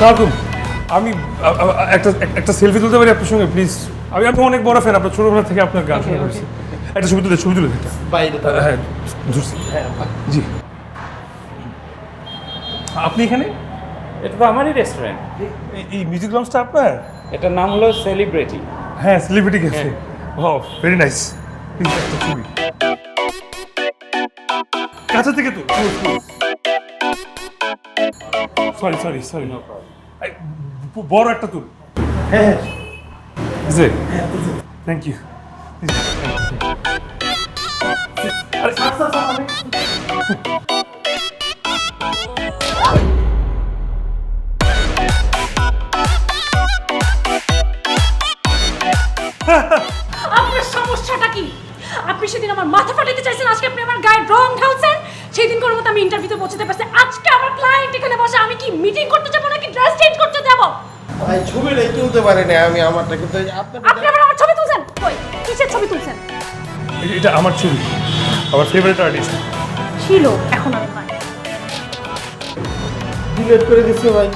কাকুম আমি একটা একটা সেলফি তুলতে পারি আপনার সঙ্গে? প্লিজ আমি আমি অনেক বড় ফ্যান আপনার ছোটবেলা থেকে আপনার গান শোনা করেছি। একটা ছবি তুলে ছবি তুলে বাইরে হ্যাঁ জি। আপনি এখানে? এটা তো আমারই রেস্টুরেন্ট এই- এই মিউজিক লঞ্চটা আপনার? এটার নাম হলো সেলিব্রিটি হ্যাঁ সেলিব্রিটি ক্যাফে ও ভেরি নাইস একটা ছবি। কাছে থেকে তো। সরি সরি সরি বড় একটা তুল। হ্যাঁ থ্যাংক ইউ আপনার সমস্যাটা কি? আপনি সেদিন আমার মাথা ফাটাতে চাইছেন আজকে আপনি আমার গায়ে রং ঢালছেন? সেই দিন কোনো মতো আমি ইন্টারভিউতে পৌঁছাতে পারছি আজকে আমার ক্লায়েন্ট এখানে বসে আমি কি মিটিং করতে যাব নাকি ড্রেস চেঞ্জ করতে যাব? ভাই ছবি নেই তুলতে পারি না আমি আমারটা কিন্তু আপনি আপনি আবার আমার ছবি তুলছেন? কই? কিসের ছবি তুলছেন? এটা আমার ছবি আমার ফেভারিট আর্টিস্ট ছিল এখন আর নাই। ডিলেট করে দিছি ভাই।